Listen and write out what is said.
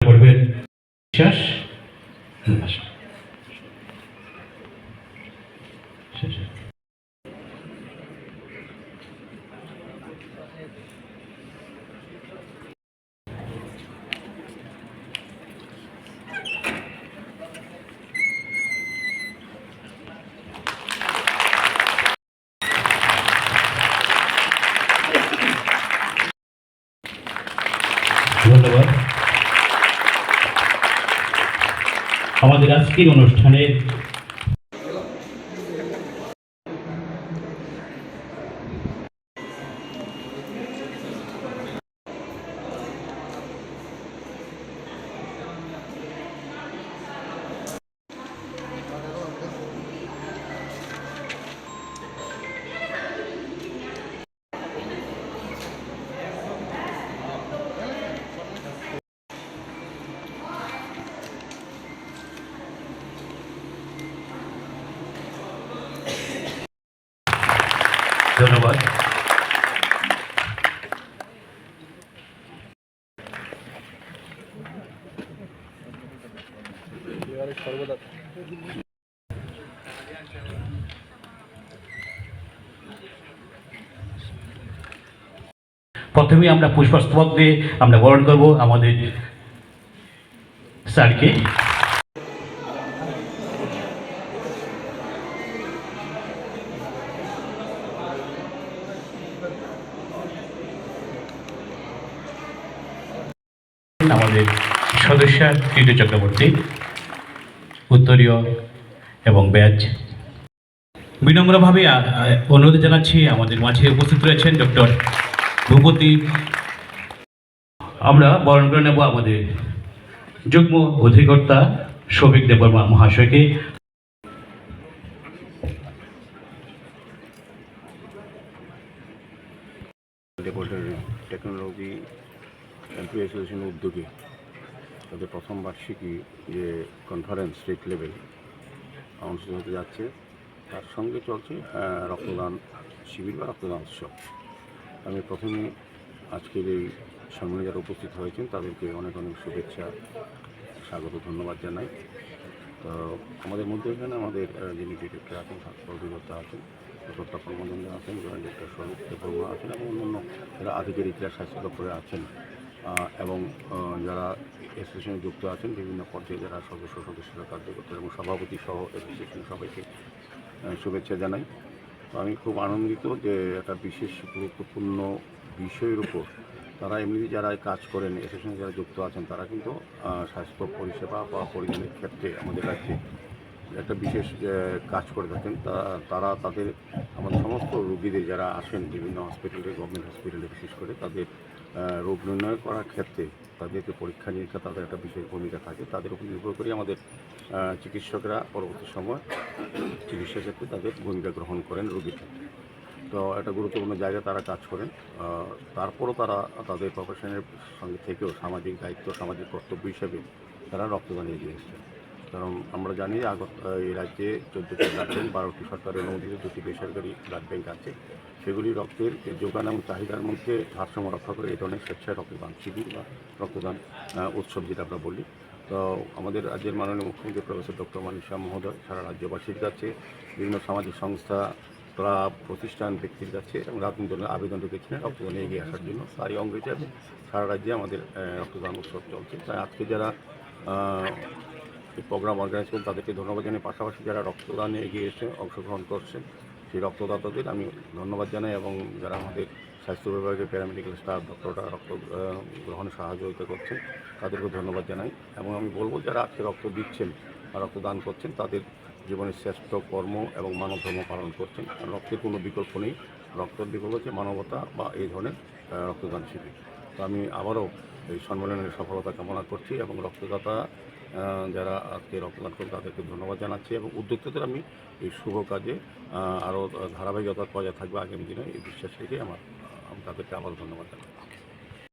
করবেন বিশ্বাস আসুন। শেষ। ধন্যবাদ। আমাদের আজকের অনুষ্ঠানে ধন্যবাদ। প্রথমে আমরা পুষ্পস্তবক দিয়ে আমরা বরণ করব আমাদের স্যারকে। আমাদের সদস্য টিটু চক্রবর্তী, উত্তরীয় এবং ব্যাচ। বিনম্রভাবে অনুরোধ জানাচ্ছি, আমাদের মাঝে উপস্থিত রয়েছেন ডক্টর ভূপতি। আমরা বরণ করে নেব আমাদের যুগ্ম অধিকর্তা সৌভিক দেববর্মা মহাশয়কে। টেকনোলজি এমপ্লয়ি অ্যাসোসিয়েশনের উদ্যোগে তাদের প্রথম বার্ষিকী যে কনফারেন্স স্টেট লেভেল অনুষ্ঠিত হতে যাচ্ছে। তার সঙ্গে চলছে রক্তদান শিবির বা রক্তদান উৎসব। আমি প্রথমে আজকের এই সম্মেলনে যারা উপস্থিত হয়েছেন, তাদেরকে অনেক অনেক শুভেচ্ছা, স্বাগত, ধন্যবাদ জানাই। তো আমাদের মধ্যে এখানে আমাদের যিনি ডিরেক্টর আছেন অধিকর্তা আছেন ডক্টর কর্মদন্ড আছেন, জয়েন্ট ডিরেক্টর স্বরূপ দেববর্মা আছেন এবং অন্যান্য যারা আধিকারিকরা, স্বাস্থ্য দপ্তরে আছেন। এবং যারা অ্যাসোসিয়েশনে যুক্ত আছেন, বিভিন্ন পর্যায়ে যারা সদস্য, সদস্যরা কার্যকর্তা এবং সভাপতি সহ অ্যাসোসিয়েশন সবাইকে শুভেচ্ছা জানাই। তো আমি খুব আনন্দিত যে একটা বিশেষ গুরুত্বপূর্ণ বিষয়ের উপর তারা এমনি যারা কাজ করেন অ্যাসোসিয়েশনে যারা যুক্ত আছেন, তারা কিন্তু স্বাস্থ্য পরিষেবা বা পরিজনের ক্ষেত্রে আমাদের রাজ্যে একটা বিশেষ কাজ করে থাকেন। তা- তারা তাদের, আমাদের সমস্ত রুগীদের যারা আসেন বিভিন্ন হসপিটালে গভর্নমেন্ট হসপিটালে বিশেষ করে, তাদের রোগ নির্ণয় করার ক্ষেত্রে তাদেরকে পরীক্ষা নিরীক্ষা, তাদের একটা বিশেষ ভূমিকা থাকে। তাদের উপর নির্ভর করে আমাদের চিকিৎসকরা পরবর্তী সময় চিকিৎসা ক্ষেত্রে তাদের ভূমিকা গ্রহণ করেন রোগীর ক্ষেত্রে। তো একটা গুরুত্বপূর্ণ জায়গায় তারা কাজ করেন। তারপরও তারা তাদের প্রফেশনের সঙ্গে থেকেও সামাজিক দায়িত্ব, সামাজিক কর্তব্য হিসেবে তারা রক্তদান এগিয়ে এসেছে কারণ আমরা জানি আগত এই রাজ্যে চোদ্দোটি ব্লাড ব্যাঙ্ক বারোটি সরকারের অনুমোদিত দুটি বেসরকারি ব্লাড ব্যাঙ্ক আছে। সেগুলি রক্তের যোগান এবং চাহিদার মধ্যে ভারসাম্য রক্ষা করে এই ধরনের স্বেচ্ছায় রক্তদান শিবির বা রক্তদান উৎসব যেটা আমরা বলি। তো আমাদের রাজ্যের মাননীয় মুখ্যমন্ত্রী প্রফেসর ডক্টর মানিক শাহ মহোদয় সারা রাজ্যবাসীর কাছে বিভিন্ন সামাজিক সংস্থা, ক্লাব, প্রতিষ্ঠান, ব্যক্তির কাছে এবং রাজনৈতিক দলের আবেদন রেখেছিলেন রক্তদানে এগিয়ে আসার জন্য। তারই অঙ্গ হিসাবে সারা রাজ্যে আমাদের রক্তদান উৎসব চলছে। তাই আজকে যারা এই প্রোগ্রাম অর্গানাইজ করেন, তাদেরকে ধন্যবাদ জানাই পাশাপাশি যারা রক্তদানে এগিয়ে এসে অংশগ্রহণ করছেন, সেই রক্তদাতাদের আমি ধন্যবাদ জানাই এবং যারা আমাদের স্বাস্থ্য বিভাগের প্যারামেডিক্যাল স্টাফ ডক্টররা রক্ত গ্রহণে সহযোগিতা করছেন তাদেরকে ধন্যবাদ জানাই এবং আমি বলব যারা আজকে রক্ত দিচ্ছেন বা রক্তদান করছেন, তাদের জীবনের শ্রেষ্ঠ কর্ম এবং মানব ধর্ম পালন করছেন। রক্তের কোনো বিকল্প নেই। রক্তের বিকল্প হচ্ছে মানবতা বা এই ধরনের রক্তদান শিবির। তো আমি আবারও এই সম্মেলনের সফলতা কামনা করছি এবং রক্তদাতা যারা আজকে রক্তদান করেন, তাদেরকে ধন্যবাদ জানাচ্ছি এবং উদ্যোক্তাদের আমি এই শুভ কাজে আরও ধারাবাহিকতার বজায় থাকবে আগামী দিনে, এই বিশ্বাস রেখে আমার আমি তাদেরকে আবার ধন্যবাদ জানাই